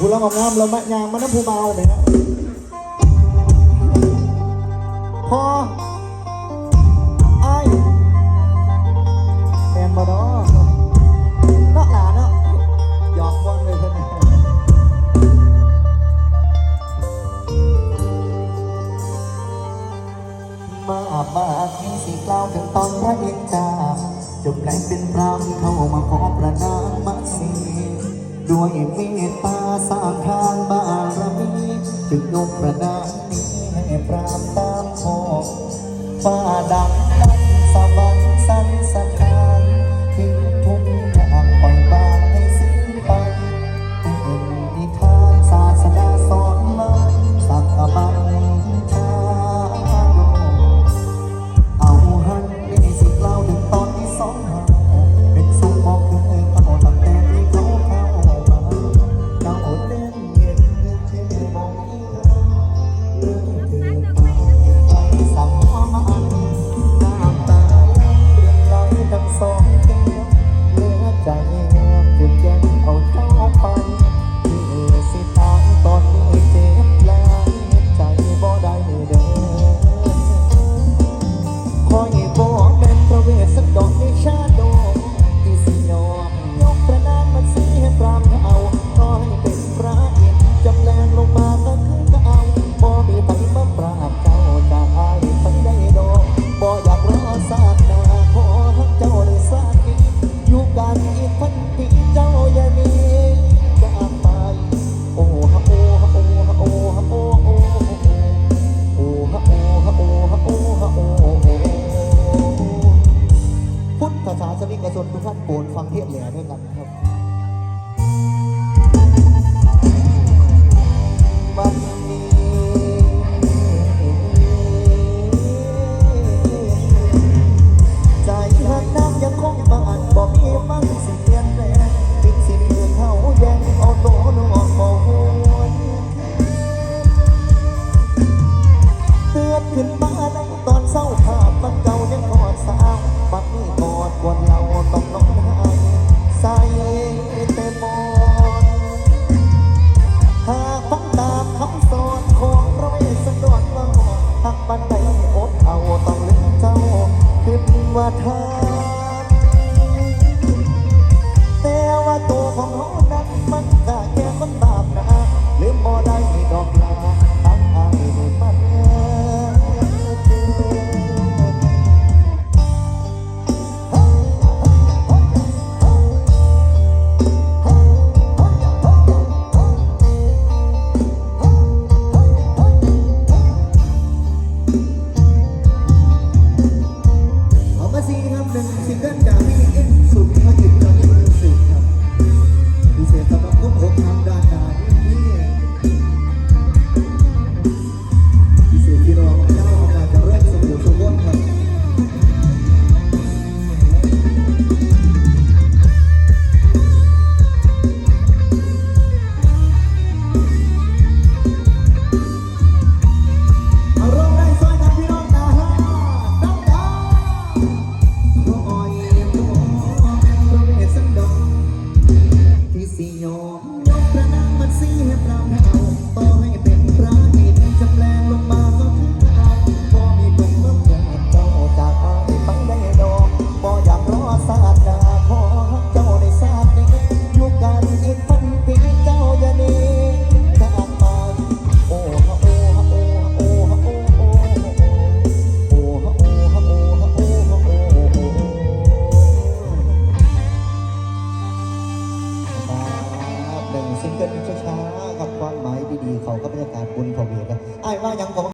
ผู้รับความน้ำเรามายางมันน้ำผู้เบาไหมฮะพอไอแมนบอดออกหลานเนหยอกบอลเลยเพื่อมาอาบมาที่สีกล่าวถึงตอนพระเอกจามจบกลาเป็นพรามเข้ามาขอประนามมาสี ด้วยเมตตาสร้างทานบารมีจึงยกประดานนี้ให้ประตามพ่อป้าดัง ซิงเกิลช้าๆกับความหมายดีๆเขาก็บรรยากาศบนพเวทไอ้ว่ายังของ